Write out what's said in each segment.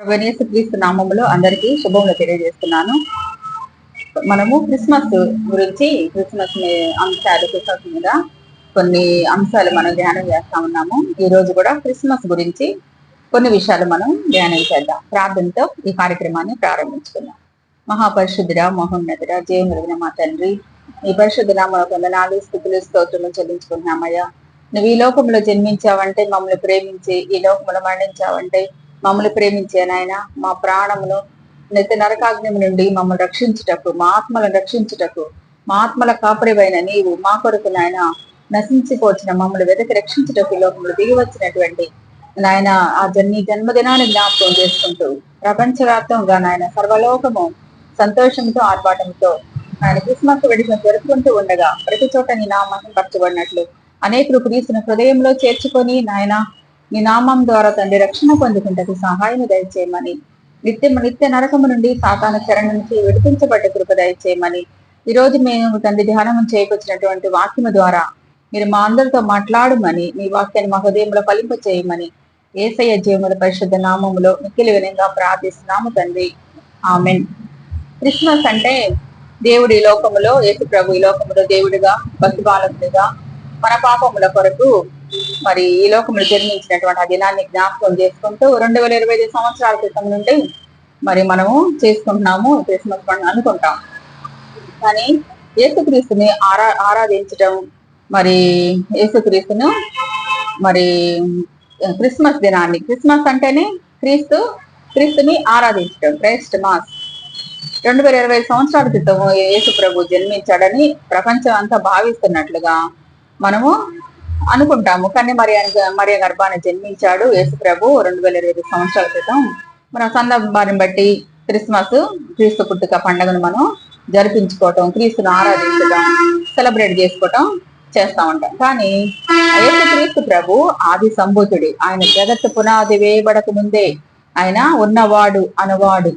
ప్రభనేసు క్రీస్తు నామములో అందరికీ శుభములు తెలియజేస్తున్నాను. మనము క్రిస్మస్ గురించి క్రిస్మస్ అంశాలు క్రిస్మస్ మీద కొన్ని అంశాలు మనం ధ్యానం చేస్తా ఉన్నాము. ఈ రోజు కూడా క్రిస్మస్ గురించి కొన్ని విషయాలు మనం ధ్యానం చేద్దాం. ప్రార్థనతో ఈ కార్యక్రమాన్ని ప్రారంభించుకుందాం. మహాపరిశుద్ధుడ మహోన్నతుడ జీవముడిన మా తండ్రి ఈ పరిశుద్ధ నామ వందనాలు స్థితులు స్తోత్రులు చెల్లించుకుంటున్నామయ్యా. నువ్వు ఈ లోకంలో జన్మించావంటే మమ్మల్ని ప్రేమించి ఈ లోకంలో మరణించావంటే మమ్మల్ని ప్రేమించే నాయన మా ప్రాణమును నిత్య నరకాగ్ని నుండి మమ్మల్ని రక్షించుటకు మా ఆత్మలను రక్షించుటకు మా ఆత్మల కాపరివైన నీవు మా కొరకు నాయన నశించిపోచిన మమ్మల్ని వెతకి రక్షించుటకు లోకంలో దిగి వచ్చినటువంటి నాయన ఆ జన్ని జన్మదినాన్ని జ్ఞాపకం చేసుకుంటూ ప్రపంచవ్యాప్తంగా నాయన సర్వలోకము సంతోషంతో ఆర్భాటంతో ఆయన క్రిస్మస్ వెడిసిన జరుపుకుంటూ ఉండగా ప్రతి చోట నీ నామం పరచబడినట్లు అనేకులు క్రీస్తుని హృదయంలో చేర్చుకొని నాయన నీ నామం ద్వారా తండ్రి రక్షణ పొందుకుంటకు సహాయం దయచేయమని. నిత్యం నిత్య నరకము నుండి సాతాన శరణ నుంచి విడిపించబడ్డ కృప దయచేయమని. ఈ రోజు మేము తండ్రి ధ్యానం చేయకొచ్చినటువంటి వాక్యము ద్వారా మీరు మా అందరితో మాట్లాడమని మీ వాక్యాన్ని మా హృదయంలో ఫలింప చేయమని ఏసయ్య జీవముల పరిశుద్ధ నామములో మిక్కిలి వినంగా ప్రార్థిస్తున్నాము తండ్రి. ఆమెన్. క్రిస్మస్ అంటే దేవుడి లోకములో యేసు ప్రభు ఈ లోకములో దేవుడిగా బతుబాలకుడిగా మన పాపముల కొరకు మరి ఈ లోకంలో జన్మించినటువంటి ఆ దినాన్ని జ్ఞాపకం చేసుకుంటూ రెండు వేల ఇరవై ఐదు సంవత్సరాల క్రితం నుండి మరి మనము చేసుకుంటున్నాము క్రిస్మస్ పండుగ అనుకుంటాం. కానీ యేసుక్రీస్తుని ఆరా ఆరాధించటం మరి యేసుక్రీస్తును మరి క్రిస్మస్ దినాన్ని క్రిస్మస్ అంటేనే క్రీస్తు క్రీస్తుని ఆరాధించటం క్రైస్ట్ మాస్. రెండు వేల ఇరవై సంవత్సరాల క్రితం యేసు ప్రభు జన్మించాడని ప్రపంచం అంతా భావిస్తున్నట్లుగా మనము అనుకుంటాము. కానీ మరి మరియ గర్భాన్ని జన్మించాడు యేసు ప్రభు రెండు వేల ఇరవై సంవత్సరాల క్రితం. మన సందర్భాన్ని బట్టి క్రిస్మస్ క్రీస్తు పుట్టుక పండుగను మనం జరిపించుకోవటం క్రీస్తును ఆరాధించడం సెలబ్రేట్ చేసుకోవటం చేస్తా ఉంటాం. కానీ యేసు క్రీస్తు ప్రభు ఆది సంభూతుడి ఆయన జగత్తు పునాది వేయబడక ముందే ఆయన ఉన్నవాడు అనవాడు.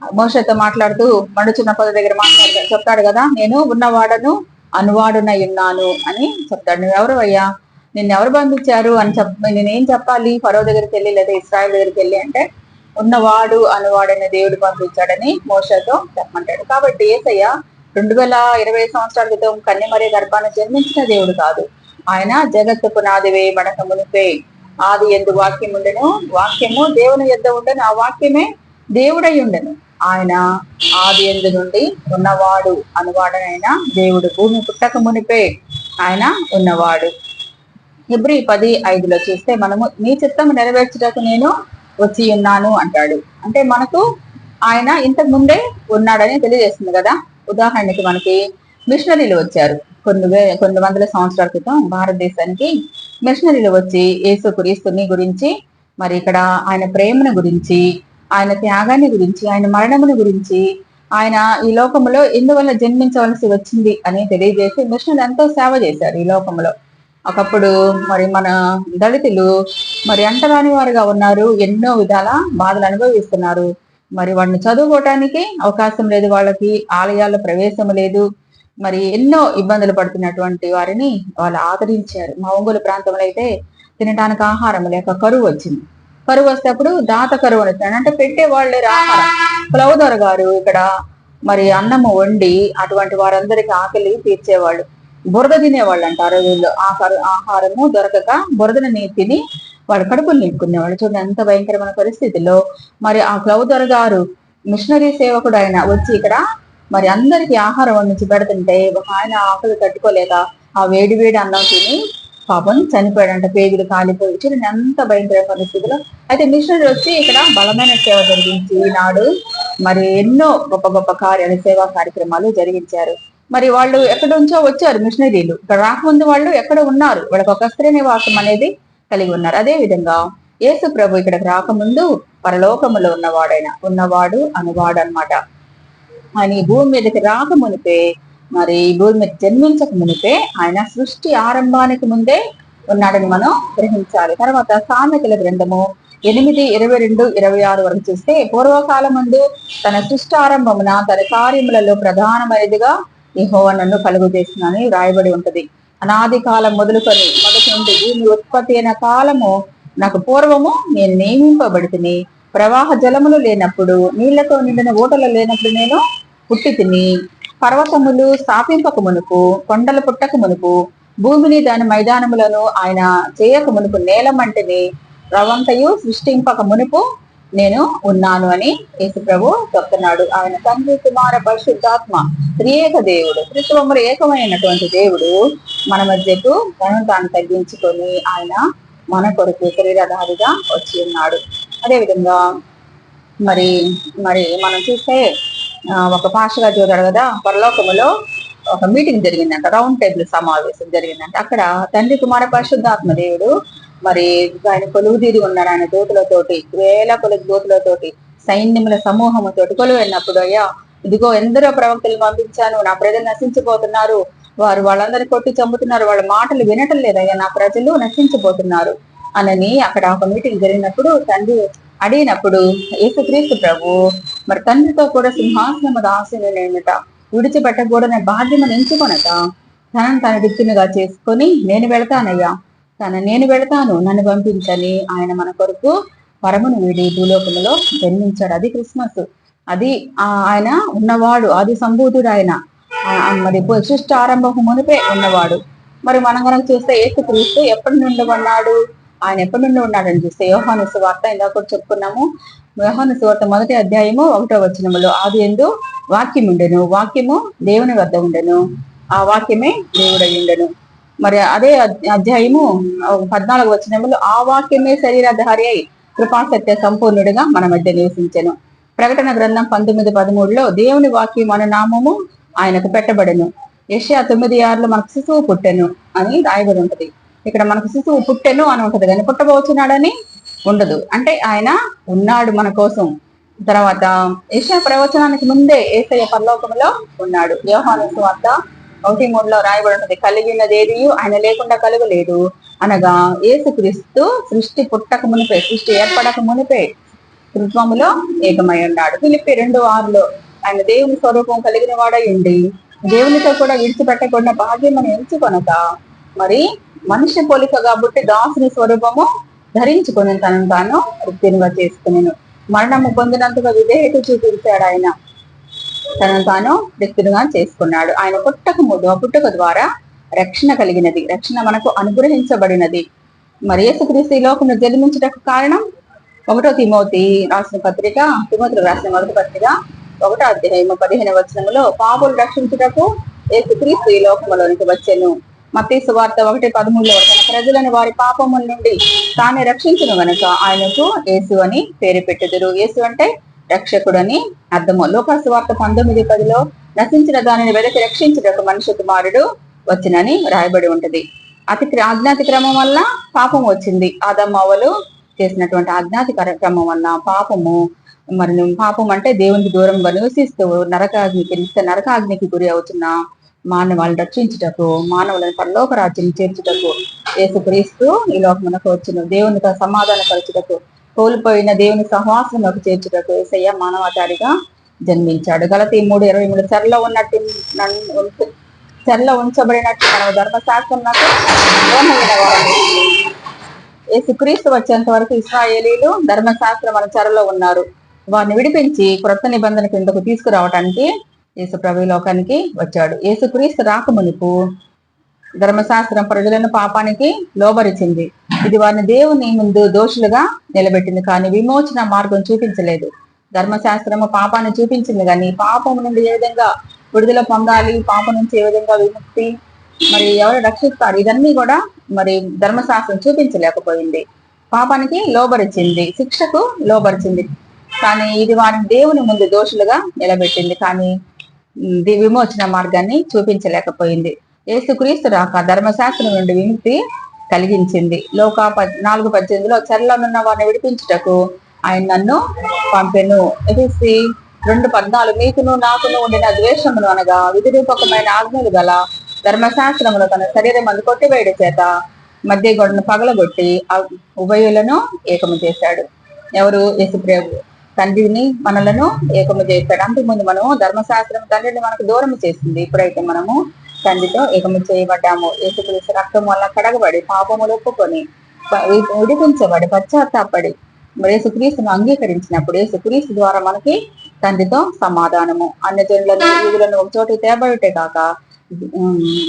మోషతో మాట్లాడుతూ మడుచున్న పద దగ్గర మాట్లాడతాడు చెప్తాడు కదా నేను ఉన్నవాడను అనువాడునై ఉన్నాను అని చెప్తాడు. నువ్వెవరు అయ్యా నిన్ను ఎవరు పంపించారు? అని చెప్ నేనేం చెప్పాలి? ఫరో దగ్గరికి వెళ్ళి లేదా ఇస్రాయల్ దగ్గరికి వెళ్ళి అంటే ఉన్నవాడు అనువాడైన దేవుడు పంపించాడని మోషతో చెప్పమంటాడు. కాబట్టి ఏసయ్య రెండు వేల ఇరవై సంవత్సరాల క్రితం కన్యమరి గర్భాన్ని జన్మించిన దేవుడు కాదు. ఆయన జగత్తు పునాది వేయబడక మునిపే. ఆది ఎందు వాక్యం ఉండెను వాక్యము దేవుని యొద్ద ఉండను. ఆ వాక్యమే దేవుడై ఉండెను. ఆయన ఆది ఎందు నుండి ఉన్నవాడు అనువాడనైన దేవుడు భూమి పుట్టక మునిపే ఆయన ఉన్నవాడు. హిబ్రి పది ఐదులో చూస్తే మనము నీ చిత్తం నెరవేర్చుటకు నేను వచ్చి ఉన్నాను అంటాడు. అంటే మనకు ఆయన ఇంతకు ముందే ఉన్నాడని తెలియజేస్తుంది కదా. ఉదాహరణకి మనకి మిషనరీలు వచ్చారు. కొన్ని వే కొన్ని వందల సంవత్సరాల క్రితం భారతదేశానికి మిషనరీలు వచ్చి యేసు క్రీస్తుని గురించి మరి ఇక్కడ ఆయన ప్రేమను గురించి ఆయన త్యాగాన్ని గురించి ఆయన మరణముని గురించి ఆయన ఈ లోకములో ఎందువల్ల జన్మించవలసి వచ్చింది అని తెలియజేసి కృష్ణుడు ఎంతో సేవ చేశారు ఈ లోకంలో ఒకప్పుడు మరి మన దళితులు మరి అంటరాని వారుగా ఉన్నారు ఎన్నో విధాల బాధలు అనుభవిస్తున్నారు. మరి వాడిని చదువుకోవటానికి అవకాశం లేదు వాళ్ళకి ఆలయాల్లో ప్రవేశం లేదు. మరి ఎన్నో ఇబ్బందులు పడుతున్నటువంటి వారిని వాళ్ళు ఆదరించారు. మా ఒంగోలు ప్రాంతంలో అయితే తినడానికి ఆహారం లేక కరువు వచ్చింది. కరువు వస్తేప్పుడు దాత కరువు అని అంటే పెట్టే వాళ్ళే ఆహారం ప్లవదొర గారు ఇక్కడ మరి అన్నము వండి అటువంటి వారందరికి ఆకలి తీర్చేవాళ్ళు. బురద తినేవాళ్ళు అంట ఆ రోజుల్లో. ఆహార ఆహారము దొరకక బురదని తిని వాడు కడుపులు నింపుకునేవాళ్ళు. చూడండి ఎంత భయంకరమైన పరిస్థితిలో. మరి ఆ క్లౌదర్ గారు మిషనరీ సేవకుడు ఆయన వచ్చి ఇక్కడ మరి అందరికి ఆహారం వండించి పెడుతుంటే ఒక ఆయన ఆకలి తట్టుకోలేక ఆ వేడి వేడి అన్నం తిని పాపం చనిపోయాడంట పేగులు కాలిపోయి. చూడండి ఎంత భయంకర పరిస్థితిలో. అయితే మిషనరీ వచ్చి ఇక్కడ బలమైన సేవ జరిగించి ఈనాడు. మరి ఎన్నో గొప్ప గొప్ప కార్యాలు సేవా కార్యక్రమాలు జరిగించారు. మరి వాళ్ళు ఎక్కడ నుంచో వచ్చారు మిషనరీలు. ఇక్కడ రాకముందు వాళ్ళు ఎక్కడ ఉన్నారు? వాళ్ళకి ఒక స్త్రీ నివాసం అనేది కలిగి ఉన్నారు. అదే విధంగా యేసు ప్రభు ఇక్కడికి రాకముందు పరలోకములో ఉన్నవాడైన ఉన్నవాడు అనువాడు అన్నమాట అని భూమి మీదకి రాక మునిపే మరి ఈ భూమి మీద జన్మించక మునిపే ఆయన సృష్టి ఆరంభానికి ముందే ఉన్నాడని మనం గ్రహించాలి. తర్వాత సామెతల గ్రంథము ఎనిమిది ఇరవై రెండు ఇరవై ఆరు వరకు చూస్తే పూర్వకాలం ముందు తన సృష్టి ఆరంభమున తన కార్యములలో ప్రధానమైనదిగా ఈ నన్ను కలుగు చేస్తున్నానని రాయబడి ఉంటది. అనాది కాలం మొదలుకొని మొదటి నుండి భూమి ఉత్పత్తి అయిన కాలము నాకు పూర్వము నేను నియమింపబడితిని. ప్రవాహ జలములు లేనప్పుడు నీళ్ళతో నిండిన ఊటలు లేనప్పుడు నేను పుట్టి తిని పర్వతములు స్థాపింపక మునుపు కొండలు పుట్టక మునుపు భూమిని దాని మైదానములను ఆయన చేయక మునుపు నేల మంటిని రవంతయు సృష్టింపక మునుపు నేను ఉన్నాను అని యేసుప్రభు చెప్తున్నాడు. ఆయన తండ్రి కుమార పరిశుద్ధాత్మ త్రియేక దేవుడు త్రిత్వములు ఏకమైనటువంటి దేవుడు. మన మధ్యకు తనను తాను తగ్గించుకొని ఆయన మన కొరకు శరీరధారిగా వచ్చి ఉన్నాడు. అదేవిధంగా మరి మరి మనం చూస్తే ఒక పాషగా చూడాడు కదా పరలోకములో ఒక మీటింగ్ జరిగిందంట రౌండ్ టేబుల్ సమావేశం జరిగిందంట. అక్కడ తండ్రి కుమార పరిశుద్ధాత్మ దేవుడు మరి ఆయన కొలువుదీరి ఉన్నాడు ఆయన దూతలతోటి వేల కొలుగు దూతలతోటి సైన్యముల సమూహముతోటి కొలువు వెళ్ళినప్పుడు అయ్యా ఇదిగో ఎందరో ప్రవక్తలు పంపించాను నా ప్రజలు నశించిపోతున్నారు వారు వాళ్ళందరినీ కొట్టి చంపుతున్నారు వాళ్ళ మాటలు వినటం లేదయ్యా నా ప్రజలు నశించిపోతున్నారు అనని అక్కడ ఒక మీటింగ్ జరిగినప్పుడు తండ్రి అడిగినప్పుడు యేసుక్రీస్తు ప్రభు మరి తండ్రితో కూడా సింహాసనము దాసినేమిట విడిచిపెట్టకూడనే బాధ్యమని ఎంచుకొనట తనను తన రిక్తునిగా చేసుకొని నేను వెళతానయ్యా. తన నేను వెళతాను నన్ను పంపించని ఆయన మన కొరకు పరమును వీడి భూలోకంలో జన్మించాడు. అది క్రిస్మస్. అది ఆ ఆయన ఉన్నవాడు అది సంభూతుడు ఆయన. మరి సృష్టి ఆరంభం మునిపే ఉన్నవాడు. మరి మనం కనుక చూస్తే ఏసు క్రీస్తు ఎప్పటి నుండి ఉన్నాడు? ఆయన ఎప్పటి నుండి ఉన్నాడని చూస్తే యోహాను సువార్త ఇందాక కూడా చెప్పుకున్నాము. యోహాను సువార్త మొదటి అధ్యాయము ఒకటో వచనములో ఆది ఎందు వాక్యం ఉండెను వాక్యము దేవుని వద్ద ఉండెను ఆ వాక్యమే దేవుడై ఉండెను. మరి అదే అధ్యాయము పద్నాలుగు వచనములు ఆ వాక్యమే శరీరధారి అయి కృపాసత్య సంపూర్ణుడిగా మన మధ్య నివసించెను. ప్రకటన గ్రంథం పంతొమ్మిది పదమూడులో దేవుని వాక్యం మన నామము ఆయనకు పెట్టబడెను. యెషయా తొమ్మిది ఆరులో మనకు శిశువు పుట్టెను అని రాయబడి ఉంటది. ఇక్కడ మనకు శిశువు పుట్టెను అని ఉంటుంది కానీ పుట్టబోచున్నాడని ఉండదు. అంటే ఆయన ఉన్నాడు మన కోసం. తర్వాత యెషయా ప్రవచనానికి ముందే ఏసయ్య పరలోకంలో ఉన్నాడు. వ్యవహార వార్త ఒకటి మూడులో రాయబడి ఉంటుంది కలిగినది ఏది ఆయన లేకుండా కలుగలేదు. అనగా ఏసుక్రీస్తు సృష్టి పుట్టక మునిపే సృష్టి ఏర్పడక మునిపే కృత్వములో ఏకమై ఉన్నాడు. పిలిపి రెండు ఆరులో ఆయన దేవుని స్వరూపం కలిగిన వాడై ఉండి దేవునితో కూడా విడిచిపెట్టకుండా భాగ్యం మనం ఎంచుకొనక మరి మనిషి పోలిక కాబట్టి దాసుని స్వరూపము ధరించుకొని తనను తాను వృత్తినిగా చేసుకునేను. మరణము పొందినంతగా విధేయత చూపించాడు ఆయన. తనను తాను వ్యక్తులుగా చేసుకున్నాడు. ఆయన పుట్టక ముందు ఆ ద్వారా రక్షణ కలిగినది. రక్షణ మనకు అనుగ్రహించబడినది. మరి యేసుక్రీస్తు ఈ లోకంలో జన్మించటకు కారణం? ఒకటో తిమోతి రాసిన పత్రిక తిమోతులు రాసిన మొదటి పత్రిక ఒకటో అధ్యాయము పదిహేను వచనంలో పాపులు రక్షించుటకు యేసుక్రీస్తు ఈ లోకములోనికి వచ్చాను. మత్తయి సువార్త ఒకటి పదమూడులో తన ప్రజలను వారి పాపముల నుండి తానే రక్షించిన వెనుక ఆయనకు యేసు అని పేరు పెట్టుదురు. యేసు అంటే రక్షకుడని అర్థము. లోకాసు వార్త పంతొమ్మిది పదిలో నశించిన దానిని వెదకి రక్షించుటకు మనిషి కుమారుడు వచ్చినని రాయబడి ఉంటది. అతి అజ్ఞాతి క్రమం వల్ల పాపం వచ్చింది. ఆదమ్మవలు చేసినటువంటి అజ్ఞాతి క్రమం వల్ల పాపము మరి పాపం అంటే దేవునికి దూరంగా నివసిస్తూ నరకాగ్నికి నిత్య నరకాగ్నికి గురి అవుతున్నా మానవాళ్ళని రక్షించుటకు మానవులను పరలోక రాజ్యం చేర్చుటకు యేసుక్రీస్తు ఈ లోకమునకు వచ్చిన. దేవునితో సమాధాన పరచుటకు కోల్పోయిన దేవుని సహవాసంలోకి చేర్చుటకు ఏసయ్య మానవాచారిగా జన్మించాడు. గలతి మూడు ఇరవై మూడు చెరలో ఉన్నట్టు నన్ను చెరలో ఉంచబడినట్టు మన ధర్మశాస్త్రం నాకు యేసుక్రీస్తు వచ్చేంత వరకు ఇస్రాయేలీలు ధర్మశాస్త్రం మన చెరలో ఉన్నారు. వారిని విడిపించి క్రొత్త నిబంధన కిందకు తీసుకురావడానికి యేసు ప్రభు లోకానికి వచ్చాడు. యేసుక్రీస్తు రాకమునుపు ధర్మశాస్త్రం ప్రజలను పాపానికి లోబరిచింది. ఇది వారిని దేవుని ముందు దోషులుగా నిలబెట్టింది కానీ విమోచన మార్గం చూపించలేదు. ధర్మశాస్త్రము పాపాన్ని చూపించింది కానీ పాపం నుండి ఏ విధంగా విడుదల పొందాలి? పాపం నుంచి ఏ విధంగా విముక్తి? మరి ఎవరు రక్షిస్తారు? ఇదన్నీ కూడా మరి ధర్మశాస్త్రం చూపించలేకపోయింది. పాపానికి లోబరిచింది. శిక్షకు లోబరిచింది. కానీ ఇది వారిని దేవుని ముందు దోషులుగా నిలబెట్టింది. కానీ విమోచన మార్గాన్ని చూపించలేకపోయింది. యేసుక్రీస్తు రాక ధర్మశాస్త్రం నుండి విముక్తి కలిగించింది. లోక నాలుగు పద్దెనిమిదిలో చెరలోనున్న వారిని విడిపించుటకు ఆయన నన్ను పంపెను. ఎఫెసి రెండు పద్నాలుగు మీకును నాకును ఉండిన ద్వేషమును అనగా విధిరూపకమైన ఆజ్ఞలు గల ధర్మశాస్త్రమును తన శరీరం అందు కొట్టివేయడం చేత మధ్య గొడను పగలగొట్టి ఉభయులను ఏకము చేశాడు. ఎవరు? యేసుప్రేభు. తండ్రిని మనలను ఏకము చేశాడు అంతకుముందు మనము ధర్మశాస్త్రం తండ్రిని మనకు దూరం చేసింది ఇప్పుడైతే మనము తండ్రితో ఏకము చేయబడ్డాము. యేసుక్రీస్తు రక్తం వల్ల కడగబడి పాపములు ఒప్పుకొని విడిపించబడి పశ్చాత్తాపడి యేసుక్రీస్తును అంగీకరించినప్పుడు యేసుక్రీస్తు ద్వారా మనకి తండ్రితో సమాధానము. అన్నజనులను జనులను ఒక చోట తేబడితే కాక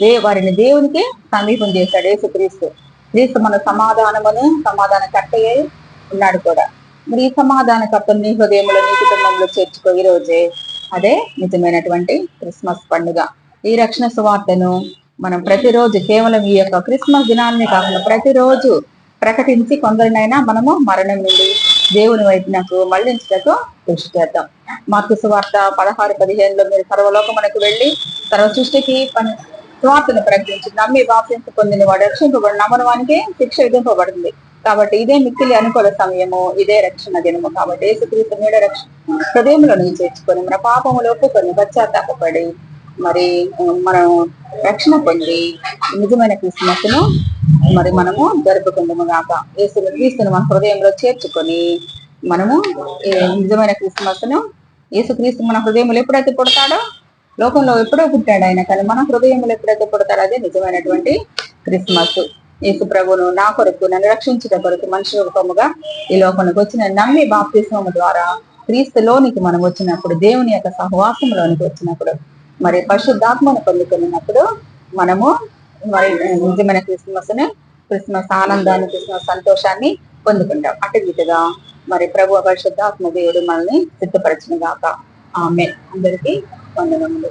దే వారిని దేవునికి సమీపం చేశాడు యేసుక్రీస్తు. క్రీస్తు మన సమాధానమును సమాధాన కట్టయ్యే ఉన్నాడు కూడా. మరి ఈ సమాధాన కర్తను నీ హృదయంలో నీ కుటుంబంలో చేర్చుకో ఈ రోజే. అదే నిజమైనటువంటి క్రిస్మస్ పండుగ. ఈ రక్షణ సువార్తను మనం ప్రతిరోజు కేవలం ఈ యొక్క క్రిస్మస్ దినాన్ని కాకుండా ప్రతిరోజు ప్రకటించి కొందరినైనా మనము మరణం నుండి దేవుని వైపునకు మళ్ళించటకు కృషి చేద్దాం. మార్పు సువార్త పదహారు పదిహేనులో మీరు సర్వలోకమునకు వెళ్ళి సర్వ సృష్టికి పని సువార్తను ప్రకటించి నమ్మి వాసింపు పొందిన వాడు రక్షింపబడిన నమ్మని వానికి శిక్ష విధింపబడింది కాబట్టి ఇదే మిక్కిలి అనుకూల సమయము ఇదే రక్షణ దినము కాబట్టి యేసుక్రీస్తు నీడ రక్షణ హృదయంలో నుంచి చేర్చుకొని మన పాపములు ఒప్పుకొని పశ్చాత్తాపడి మరి మనం రక్షణ పొంది నిజమైన క్రిస్మస్ను మరి మనము జరుపుకుందాము గాక. యేసు క్రీస్తును మన హృదయంలో చేర్చుకొని మనము నిజమైన క్రిస్మస్ను యేసుక్రీస్తు మన హృదయంలో ఎప్పుడైతే పుడతాడో లోకంలో ఎప్పుడో పుట్టాడు ఆయన కానీ మన హృదయంలో ఎప్పుడైతే పుడతాడో అదే నిజమైనటువంటి క్రిస్మస్. నీకు ప్రభును నా కొరకు నన్ను రక్షించిన కొరకు మనిషి రూపముగా ఈ లోకానికి వచ్చిన నమ్మి బాప్తిస్వము ద్వారా క్రీస్తులోనికి మనం వచ్చినప్పుడు దేవుని యొక్క సహవాసంలోనికి వచ్చినప్పుడు మరి పరిశుద్ధాత్మను పొందుకున్నప్పుడు మనము మరి నిజమైన క్రిస్మస్ని క్రిస్మస్ ఆనందాన్ని క్రిస్మస్ సంతోషాన్ని పొందుకుంటాం. అటు రీతిగా మరి ప్రభు పరిశుద్ధాత్మ దేవుడు మనల్ని సిద్ధపరచిన గాక ఆమె అందరికీ వందనములు.